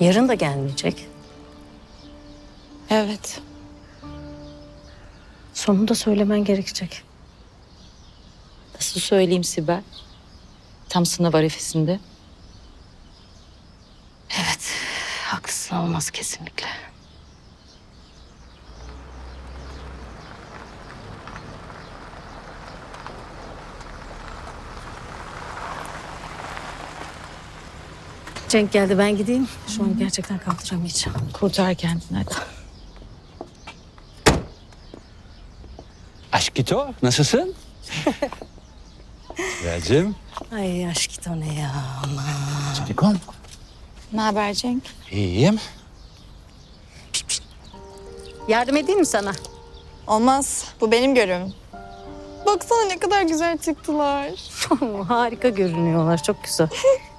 Yarın da gelmeyecek. Evet. Sonunda söylemen gerekecek. Nasıl söyleyeyim Sibel? Tam sınav arifesinde. Evet, haklısın olmaz kesinlikle. Cenk geldi ben gideyim. Şu an gerçekten kaldıramayacağım. Kurtar kendini hadi. Aşkito nasılsın? Sibel'cim. Ay aşk o ne ya. Çelikom. Ne haber Cenk? İyiyim. Yardım edeyim mi sana? Olmaz. Bu benim görevim. Baksana ne kadar güzel çıktılar. Harika görünüyorlar çok güzel.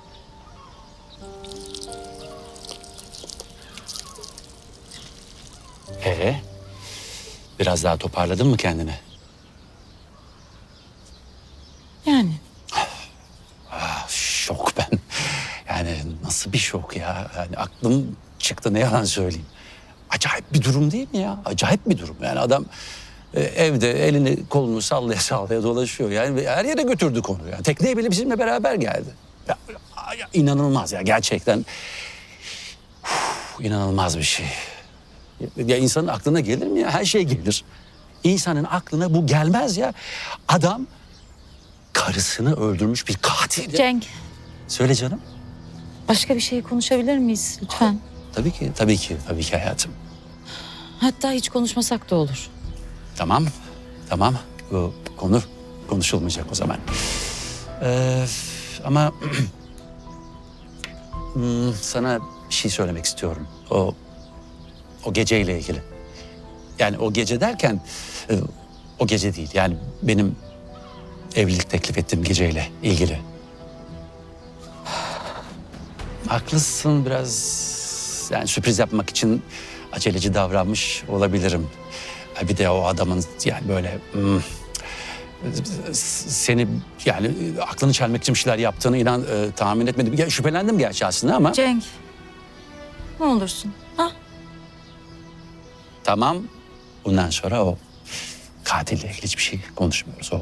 Ee, biraz daha toparladın mı kendini? Yani Ah, şok ben. Yani nasıl bir şok ya? Yani aklım çıktı ne yalan söyleyeyim. Acayip bir durum değil mi ya? Acayip bir durum. Yani adam e, evde elini kolunu sallaya sallaya dolaşıyor. Yani her yere götürdü konu. Yani tekneye bile bizimle beraber geldi. Ya, ya, inanılmaz ya gerçekten. Uf, inanılmaz bir şey. Ya insanın aklına gelir mi ya? Her şey gelir. İnsanın aklına bu gelmez ya. Adam karısını öldürmüş bir katil. ya. Cenk Söyle canım. başka bir şey konuşabilir miyiz lütfen? Tabii ki, tabii ki, tabii ki hayatım. Hatta hiç konuşmasak da olur. Tamam, tamam. Bu konu konuşulmayacak o zaman. Ee, ama hmm, sana bir şey söylemek istiyorum. O o geceyle ilgili. Yani o gece derken e, o gece değil. Yani benim evlilik teklif ettiğim geceyle ilgili. Haklısın biraz yani sürpriz yapmak için aceleci davranmış olabilirim. Bir de o adamın yani böyle hmm, seni yani aklını çelmek için bir şeyler yaptığını inan e, tahmin etmedim. Ya, şüphelendim gerçi aslında ama Cenk ne olursun. Tamam bundan sonra o katille ilgili hiçbir şey konuşmuyoruz. O,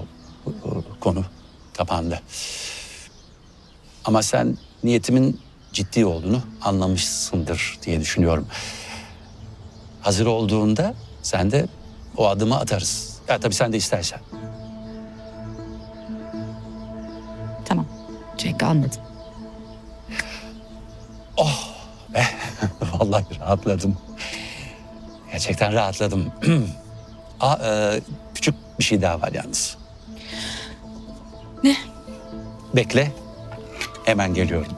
o- o konu kapandı. Ama sen niyetimin ciddi olduğunu anlamışsındır diye düşünüyorum. Hazır olduğunda sen de o adımı atarız. Ya tabii sen de istersen. Tamam. Cenk anladım. Vallahi rahatladım. Gerçekten rahatladım. Aa, e, küçük bir şey daha var yalnız. Ne? Bekle. Hemen geliyorum.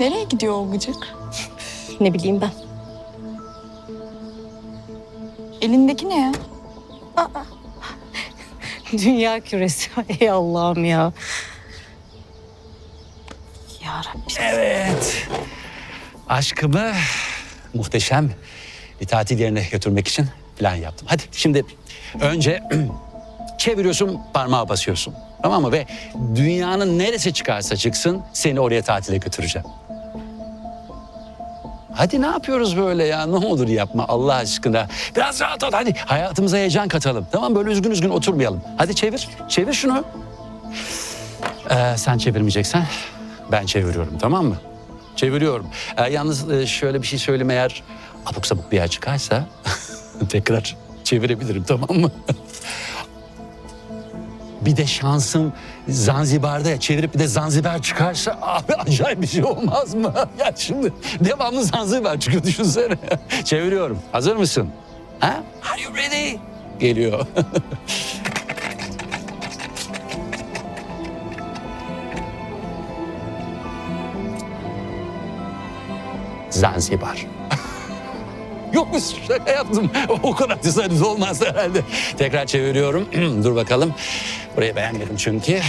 Nereye gidiyor o gıcık? Ne bileyim ben. Elindeki ne ya? Dünya küresi. Ey Allah'ım ya. Ya Rabbi. Evet. Aşkımı muhteşem bir tatil yerine götürmek için plan yaptım. Hadi şimdi önce çeviriyorsun parmağa basıyorsun. Tamam mı? Ve dünyanın neresi çıkarsa çıksın seni oraya tatile götüreceğim. Hadi ne yapıyoruz böyle ya? Ne olur yapma Allah aşkına. Biraz rahat ol hadi. Hayatımıza heyecan katalım. Tamam böyle üzgün üzgün oturmayalım. Hadi çevir. Çevir şunu. Ee, sen çevirmeyeceksen ben çeviriyorum tamam mı? Çeviriyorum. Ee, yalnız e, şöyle bir şey söyleyeyim eğer abuk sabuk bir yer çıkarsa tekrar çevirebilirim tamam mı? bir de şansım Zanzibar'da ya çevirip bir de Zanzibar çıkarsa abi acayip bir şey olmaz mı? ya şimdi devamlı Zanzibar çıkıyor düşünsene. Çeviriyorum. Hazır mısın? Ha? Are you ready? Geliyor. Zanzibar. Yok mu şaka yaptım. O kadar tesadüf olmaz herhalde. Tekrar çeviriyorum. Dur bakalım. Burayı beğenmedim çünkü.